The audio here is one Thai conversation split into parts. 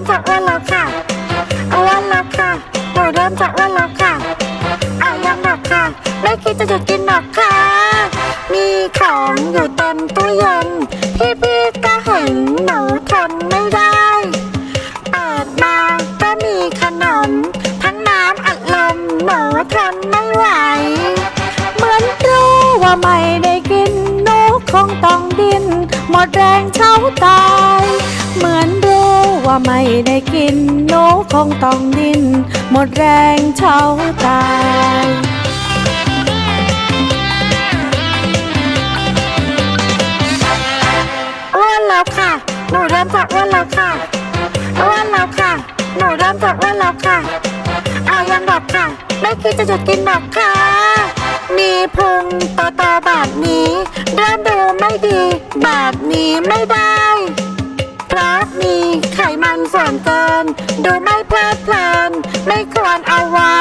ริ่มจากอ้วนแล้วค่ะอ้วนแล้วค่ะหนูเริ่มจากอ้วนแล้วค่ะอายังหรอกค่ะ ไม่คิดจะหยุดกินหรอกค่ะ มีของอยู่เต็มตู้เย็น พี่พี่ก็เห็นหนูทนไม่ได้เปิดมาก็มีขนม ทั้งน้ำอัดลมหนูทนไม่ไหว เหมือนรู้ว่าไม่ได้กินนกคงต้องดินหมดแรงเช้าตาย เหมือน ว่าไม่ได้กินนกคงต้องดินหมดแรงเช้าตายอ้วนแล้วค่ะ หนูเริ่มจากอ้วนแล้วค่ะอ้วนแล้วค่ะ หนูเริ่มจากอ้วนแล้วค่ะ เอายังดอกค่ะ ไม่คิดจะหยุดกินดอกค่ะ มีพุงโตๆแบบนี้ เริ่มดูไม่ดี แบบนี้ไม่ได้ นสนเกิน ดูไม่เพลิดเพลิน ไม่ควรเอาไว้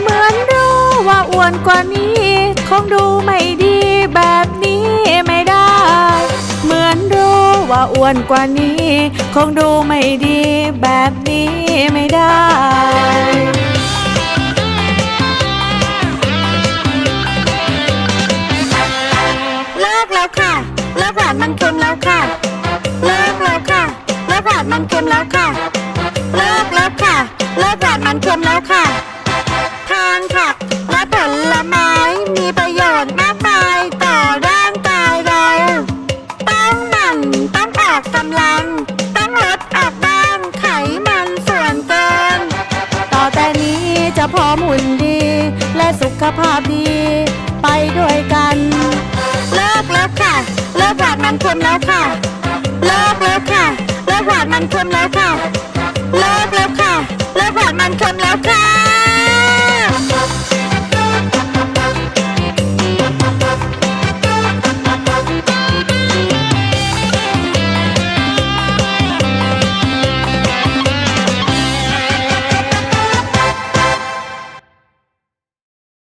เหมือนรู้ว่าอ้วนกว่านี้ คงดูไม่ดีแบบนี้ไม่ได้ เหมือนรู้ว่าอ้วนกว่านี้ คงดูไม่ดีแบบนี้ไม่ได้เลิกแล้วค่ะเลิกหวานมันเค็มแล้วค่ะเลิก แล้วค่ะเลิกหวานมันเค็มแล้วค่ะ เลิกแล้วค่ะ เลิกหวานมันเค็มแล้วค่ะ ทานผักและผลไม้มีประโยชน์มากมายต่อร่างกายเรา ต้องหมั่นต้องออกกำลัง ต้องลดออกบ้างไขมันส่วนเกิน ต่อแต่นี้จะพร้อมหุ่นดี และสุขภาพดี ไปด้วยกัน เลิกแล้วค่ะ เลิกหวานมันเค็มแล้วค่ะ เลิกหวานมันเค็มแล้วค่ะ เลิกแล้วค่ะ เลิกหวานมันเค็มแล้วค่ะ